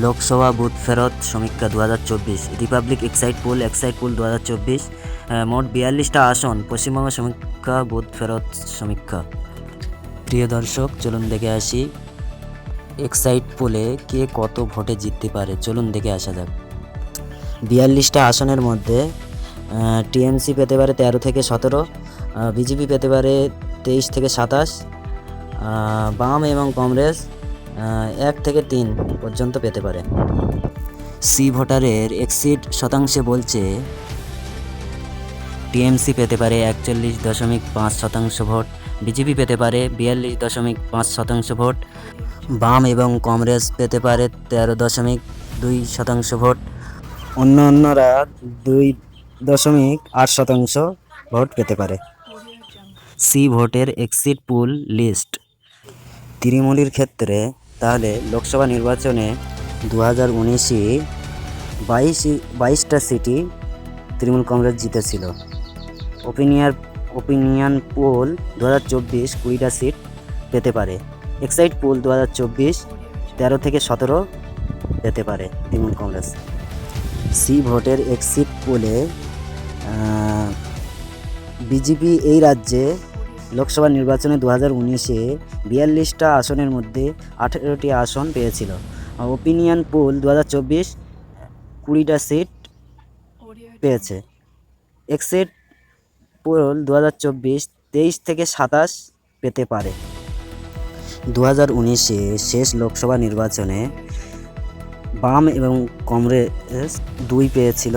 Lok Sabha booth ফেরত সমীক্ষা দু হাজার চব্বিশ, Republic exit poll exit poll দু হাজার চব্বিশ মোট বিয়াল্লিশটা আসন, পশ্চিমবঙ্গ সমীক্ষা বুথ ফেরত সমীক্ষা। প্রিয় দর্শক, চলুন দেখে আসি এক্সাইট পোলে কে কত ভোটে জিততে পারে। চলুন দেখে আসা যাক। বিয়াল্লিশটা আসনের মধ্যে টিএমসি পেতে পারে তেরো থেকে সতেরো বিজেপি পেতে পারে তেইশ থেকে সাতাশ বাম এবং কংগ্রেস এক থেকে তিন পর্যন্ত পেতে পারে। সি ভোটারের এক্সিট শতাংশে বলছে, টিএমসি পেতে পারে একচল্লিশ দশমিক পাঁচ শতাংশ ভোট, বিজেপি পেতে পারে বিয়াল্লিশ দশমিক পাঁচ শতাংশ ভোট, বাম এবং কংগ্রেস পেতে পারে তেরো দশমিক দুই শতাংশ ভোট। অন্য অন্যরা দুই দশমিক আট শতাংশ ভোট পেতে পারে। সি ভোটের এক্সিট পুল লিস্ট। তৃণমূলের ক্ষেত্রে তাহলে লোকসভা নির্বাচনে দু হাজার উনিশে বাইশ, বাইশটা সিটি তৃণমূল কংগ্রেস জিতেছিল। ওপিনিয়ার ওপিনিয়ন পোল দু হাজার চব্বিশ কুড়িটা সিট পেতে পারে। এক্সাইট পোল দু হাজার চব্বিশ তেরো থেকে সতেরো পেতে পারে তৃণমূল কংগ্রেস। সি ভোটের এক্সিট পোলে বিজেপি এই রাজ্যে লোকসভা নির্বাচনে দু হাজার উনিশে বিয়াল্লিশটা আসনের মধ্যে আঠেরোটি আসন পেয়েছিল। ওপিনিয়ন পোল দু হাজার চব্বিশ কুড়িটা সিট পেয়েছে। এক্সিট পোল দু হাজার চব্বিশ তেইশ থেকে সাতাশ পেতে পারে। দু হাজার উনিশে শেষ লোকসভা নির্বাচনে বাম এবং কংগ্রেস দুই পেয়েছিল।